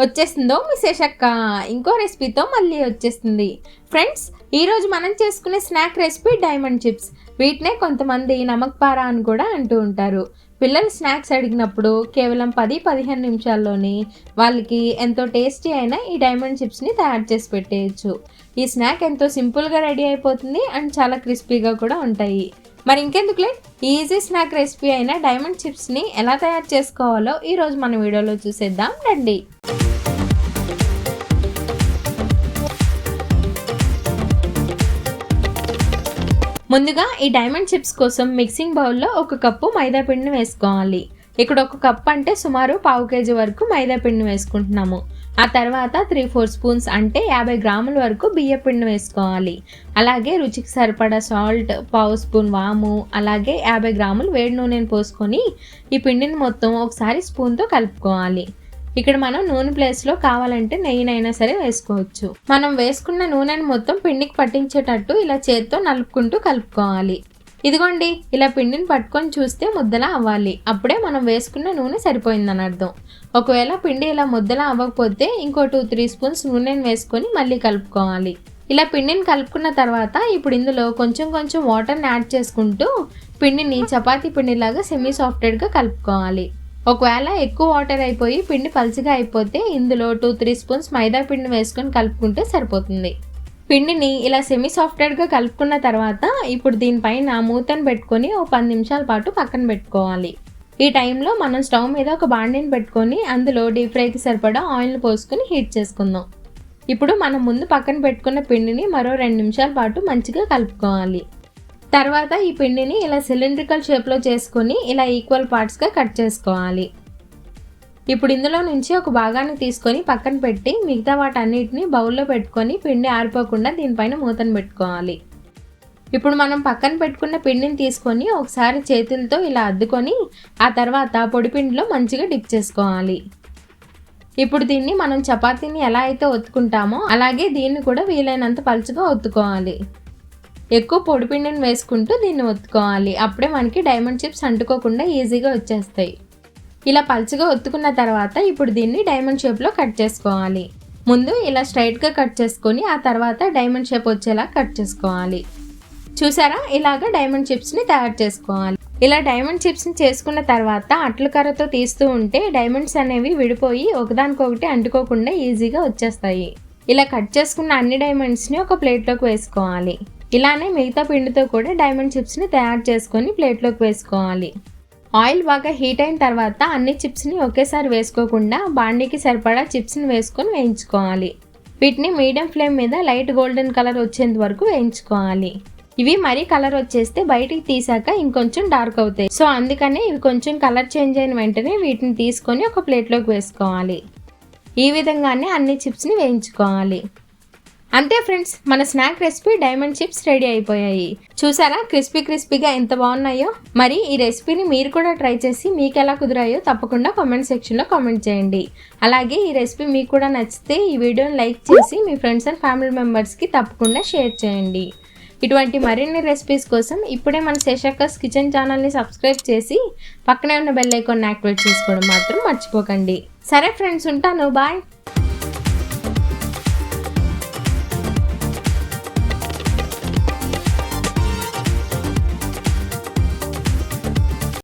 వచ్చేసిందో మీ ఇంకో రెసిపీతో మళ్ళీ వచ్చేస్తుంది. ఫ్రెండ్స్ ఈరోజు మనం చేసుకునే స్నాక్ రెసిపీ డైమండ్ చిప్స్ వీటినే కొంతమంది నమక్ పారా అని కూడా అంటూ ఉంటారు. పిల్లలు స్నాక్స్ అడిగినప్పుడు కేవలం పది పదిహేను నిమిషాల్లోనే వాళ్ళకి ఎంతో టేస్టీ అయిన ఈ డైమండ్ చిప్స్ని తయారు చేసి పెట్టేయచ్చు. ఈ స్నాక్ ఎంతో సింపుల్గా రెడీ అయిపోతుంది అండ్ చాలా క్రిస్పీగా కూడా ఉంటాయి. మరి ఇంకెందుకులే? ఈజీ స్నాక్ రెసిపీ అయిన డైమండ్ చిప్స్ని ఎలా తయారు చేసుకోవాలో ఈరోజు మన వీడియోలో చూసేద్దాం. రండి. ముందుగా ఈ డైమండ్ చిప్స్ కోసం మిక్సింగ్ బౌల్లో ఒక కప్పు మైదాపిండిని వేసుకోవాలి. ఇక్కడ ఒక కప్ అంటే సుమారు పావు కేజీ వరకు మైదాపిండిని వేసుకుంటున్నాము. ఆ తర్వాత త్రీ ఫోర్ స్పూన్స్ అంటే యాభై గ్రాముల వరకు బియ్య పిండిని వేసుకోవాలి. అలాగే రుచికి సరిపడా సాల్ట్ పావు స్పూన్ వాము అలాగే యాభై గ్రాములు వేడి నూనెను పోసుకొని ఈ పిండిని మొత్తం ఒకసారి స్పూన్తో కలుపుకోవాలి. ఇక్కడ మనం నూనె ప్లేస్లో కావాలంటే నెయ్యినైనా సరే వేసుకోవచ్చు. మనం వేసుకున్న నూనెని మొత్తం పిండికి పట్టించేటట్టు ఇలా చేత్తో నలుపుకుంటూ కలుపుకోవాలి. ఇదిగోండి ఇలా పిండిని పట్టుకొని చూస్తే ముద్దలా అవ్వాలి. అప్పుడే మనం వేసుకున్న నూనె సరిపోయిందని అర్థం. ఒకవేళ పిండి ఇలా ముద్దలా అవ్వకపోతే ఇంకో టూ త్రీ స్పూన్స్ నూనెని వేసుకొని మళ్ళీ కలుపుకోవాలి. ఇలా పిండిని కలుపుకున్న తర్వాత ఇప్పుడు ఇందులో కొంచెం కొంచెం వాటర్ని యాడ్ చేసుకుంటూ పిండిని చపాతీ పిండిలాగా సెమీ సాఫ్టెడ్గా కలుపుకోవాలి. ఒకవేళ ఎక్కువ వాటర్ అయిపోయి పిండి పలుచగా అయిపోతే ఇందులో టూ త్రీ స్పూన్స్ మైదా పిండి వేసుకొని కలుపుకుంటే సరిపోతుంది. పిండిని ఇలా సెమీ సాఫ్ట్వేర్గా కలుపుకున్న తర్వాత ఇప్పుడు దీనిపైన మూతను పెట్టుకొని ఒక పది నిమిషాల పాటు పక్కన పెట్టుకోవాలి. ఈ టైంలో మనం స్టవ్ మీద ఒక బాండిని పెట్టుకొని అందులో డీప్ ఫ్రైకి సరిపడా ఆయిల్ని పోసుకొని హీట్ చేసుకుందాం. ఇప్పుడు మనం ముందు పక్కన పెట్టుకున్న పిండిని మరో రెండు నిమిషాల పాటు మంచిగా కలుపుకోవాలి. తర్వాత ఈ పిండిని ఇలా సిలిండ్రికల్ షేప్లో చేసుకొని ఇలా ఈక్వల్ పార్ట్స్గా కట్ చేసుకోవాలి. ఇప్పుడు ఇందులో నుంచి ఒక భాగాన్ని తీసుకొని పక్కన పెట్టి మిగతా వాటన్నిటిని బౌల్లో పెట్టుకొని పిండి ఆరిపోకుండా దీనిపైన మూతను పెట్టుకోవాలి. ఇప్పుడు మనం పక్కన పెట్టుకున్న పిండిని తీసుకొని ఒకసారి చేతులతో ఇలా అద్దుకొని ఆ తర్వాత పొడి పిండిలో మంచిగా డిప్ చేసుకోవాలి. ఇప్పుడు దీన్ని మనం చపాతీని ఎలా అయితే ఒత్తుకుంటామో అలాగే దీన్ని కూడా వీలైనంత పలుచగా ఒత్తుకోవాలి. ఎక్కువ పొడిపిండిని వేసుకుంటూ దీన్ని ఒత్తుకోవాలి. అప్పుడే మనకి డైమండ్ చిప్స్ అంటుకోకుండా ఈజీగా వచ్చేస్తాయి. ఇలా పలుచగా ఒత్తుకున్న తర్వాత ఇప్పుడు దీన్ని డైమండ్ షేప్లో కట్ చేసుకోవాలి. ముందు ఇలా స్ట్రైట్గా కట్ చేసుకొని ఆ తర్వాత డైమండ్ షేప్ వచ్చేలా కట్ చేసుకోవాలి. చూసారా? ఇలాగ డైమండ్ చిప్స్ని తయారు చేసుకోవాలి. ఇలా డైమండ్ చిప్స్ని చేసుకున్న తర్వాత అట్ల కర్రతో తీస్తూ ఉంటే డైమండ్స్ అనేవి విడిపోయి ఒకదానికొకటి అంటుకోకుండా ఈజీగా వచ్చేస్తాయి. ఇలా కట్ చేసుకున్న అన్ని డైమండ్స్ని ఒక ప్లేట్లోకి వేసుకోవాలి. ఇలానే మిగతా పిండితో కూడా డైమండ్ చిప్స్ని తయారు చేసుకొని ప్లేట్లోకి వేసుకోవాలి. ఆయిల్ బాగా హీట్ అయిన తర్వాత అన్ని చిప్స్ని ఒకేసారి వేసుకోకుండా బాండీకి సరిపడా చిప్స్ని వేసుకొని వేయించుకోవాలి. వీటిని మీడియం ఫ్లేమ్ మీద లైట్ గోల్డెన్ కలర్ వచ్చేంత వరకు వేయించుకోవాలి. ఇవి మరీ కలర్ వచ్చేస్తే బయటికి తీసాక ఇంకొంచెం డార్క్ అవుతాయి. సో అందుకనే ఇవి కొంచెం కలర్ చేంజ్ అయిన వెంటనే వీటిని తీసుకొని ఒక ప్లేట్లోకి వేసుకోవాలి. ఈ విధంగానే అన్ని చిప్స్ని వేయించుకోవాలి. అంతే ఫ్రెండ్స్ మన snack recipe diamond chips ready అయిపోయాయి. చూసారా? క్రిస్పీ క్రిస్పీగా ఎంత బాగున్నాయో? మరి ఈ రెసిపీని మీరు కూడా ట్రై చేసి మీకు ఎలా కుదిరాయో తప్పకుండా కామెంట్ సెక్షన్లో కామెంట్ చేయండి. అలాగే ఈ రెసిపీ మీకు కూడా నచ్చితే ఈ వీడియోని లైక్ చేసి మీ ఫ్రెండ్స్ అండ్ ఫ్యామిలీ మెంబర్స్కి తప్పకుండా షేర్ చేయండి. ఇటువంటి మరిన్ని రెసిపీస్ కోసం ఇప్పుడే మన శేషక్కస్ కిచెన్ ఛానల్ని సబ్స్క్రైబ్ చేసి పక్కనే ఉన్న బెల్ ఐకాన్ యాక్టివేట్ చేసుకోవడం మాత్రం మర్చిపోకండి. సరే ఫ్రెండ్స్ ఉంటాను. బాయ్.